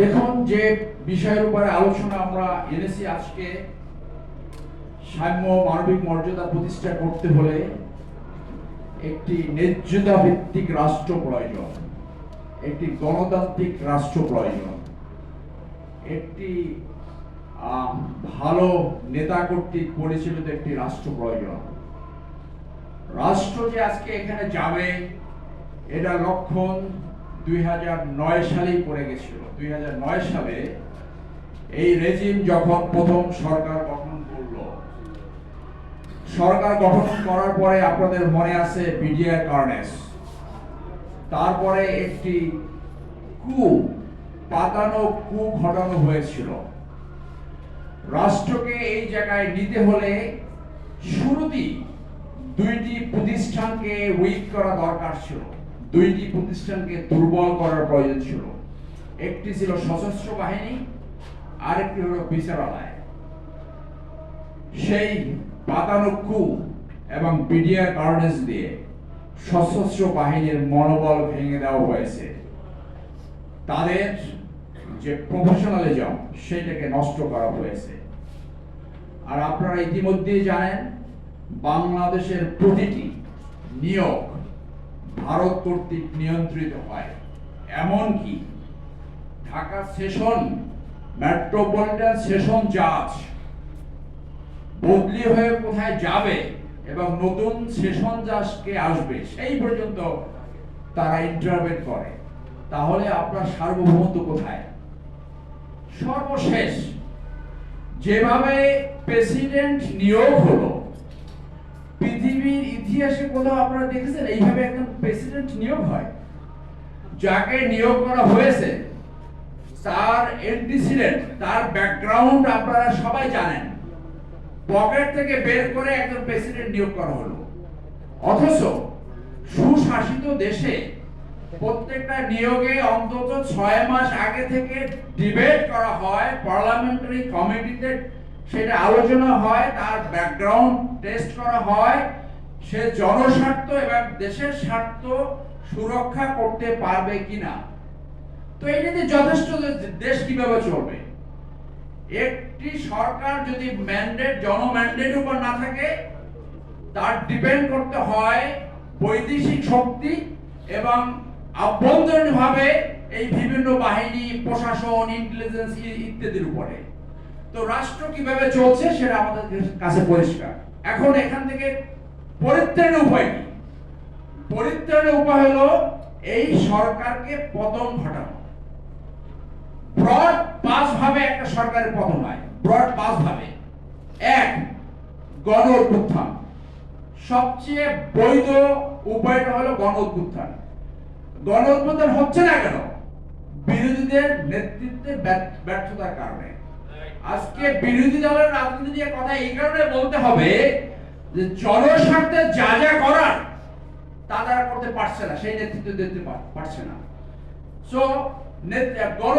দেখুন যে বিষয়ের উপরে আলোচনা আমরা এনেছি আজকে, সাম্য মানবিক মর্যাদা প্রতিষ্ঠা করতে হলে একটি ন্যায্যতা ভিত্তিক রাষ্ট্র প্রয়োজন, একটি গণতান্ত্রিক রাষ্ট্র প্রয়োজন, একটি ভালো নেতা কর্তৃক পরিচালিত একটি রাষ্ট্র প্রয়োজন। রাষ্ট্র যে আজকে এখানে যাবে, এটা লক্ষণ দুই নয় সালেই পড়ে গেছিল। দুই হাজার নয় সালে এই রেজিম যখন প্রথম সরকার গঠন করল, সরকার গঠন করার পরে আপনাদের মনে আছে বিডিআর কার্নেস তারপরে একটি কু পাতানো কু ঘটানো হয়েছিল। রাষ্ট্রকে এই জায়গায় নিতে হলে শুরুতেই দুইটি প্রতিষ্ঠানকে উইক করা দরকার ছিল। দুইটি প্রতিষ্ঠানকে দুর্বল করার প্রয়োজন ছিল। একটি ছিল সশস্ত্র বাহিনী, আরেকটি হলো বিচারালয়। সেই পাতানুকু এবং বিডিআর কার্নেস দিয়ে সশস্ত্র বাহিনীর মনোবল ভেঙে দেওয়া হয়েছে। তাদের যে প্রফেশনালিজম সেটাকে নষ্ট করা হয়েছে। আর আপনারা ইতিমধ্যেই জানেন, বাংলাদেশের প্রতিটি নিয়োগ ভারত কর্তৃক নিয়ন্ত্রিত হয়। এমনকি ঢাকা সেশন, মেট্রোপলিটন সেশন জাজ বদলি হয়ে কোথায় যাবে এবং নতুন সেশন জাজকে আসবে, সেই পর্যন্ত তারা ইন্টারভেন করে। তাহলে আপনার সার্বভৌমত্ব কোথায়? সর্বশেষ, যেভাবে প্রেসিডেন্ট নিয়োগ হলো ইতিহাসে কোথাও আপনারা দেখেছেন, এইভাবে একজন প্রেসিডেন্ট নিয়োগ হয়। যাকে নিয়োগ করা হয়েছে, তার এন্টিসিডেন্ট তার ব্যাকগ্রাউন্ড আপনারা সবাই জানেন। পকেট থেকে বের করে একজন প্রেসিডেন্ট নিয়োগ করা হলো। অথচ সুশাসিত দেশে প্রত্যেকটা নিয়োগে অন্তত ছয় মাস আগে থেকে ডিবেট করা হয় পার্লামেন্টারি কমিটিতে সেটা আলোচনা হয়, তার ব্যাকগ্রাউন্ড টেস্ট করা হয় সে জনস্বার্থ এবং দেশের স্বার্থ সুরক্ষা করতে পারবে কিনা? তো যদি যথেষ্ট দেশ কীভাবে চলবে? একটি সরকার যদি ম্যান্ডেট জনম্যান্ডেট উপর না থাকে, তার ডিপেন্ড করতে হয় বৈদেশিক শক্তি এবং আভ্যন্তরীণভাবে এই বিভিন্ন বাহিনী, প্রশাসন ইন্টেলিজেন্স ইত্যাদির উপরে। তো রাষ্ট্র কীভাবে চলছে সেটা আমাদের কাছে পরিষ্কার। এখন এখান থেকে পরিত্রাণের উপায় কি? পরিত্রাণের উপায় হলো এই সরকারকে পতন ঘটানো। ব্রড পাঁচ ভাবে একটা সরকারের পতন হয়। ব্রড পাঁচ ভাবে। এক, গণ অভ্যুত্থান। সবচেয়ে বৈধ উপায়টা হলো গণ অভ্যুত্থান। গণ অভ্যুত্থান হচ্ছে না কেন? বিরোধীদের নেতৃত্বে ব্যর্থ- ব্যর্থতার কারণে। আজকে বিরোধী দলের রাজনীতি নিয়ে কথা এই কারণে বলতে হবে যে জনস্বার্থে যা যা করার, তা তারা করতে পারছে না, সেই নেতৃত্ব দিতে পারছে না। সো গণ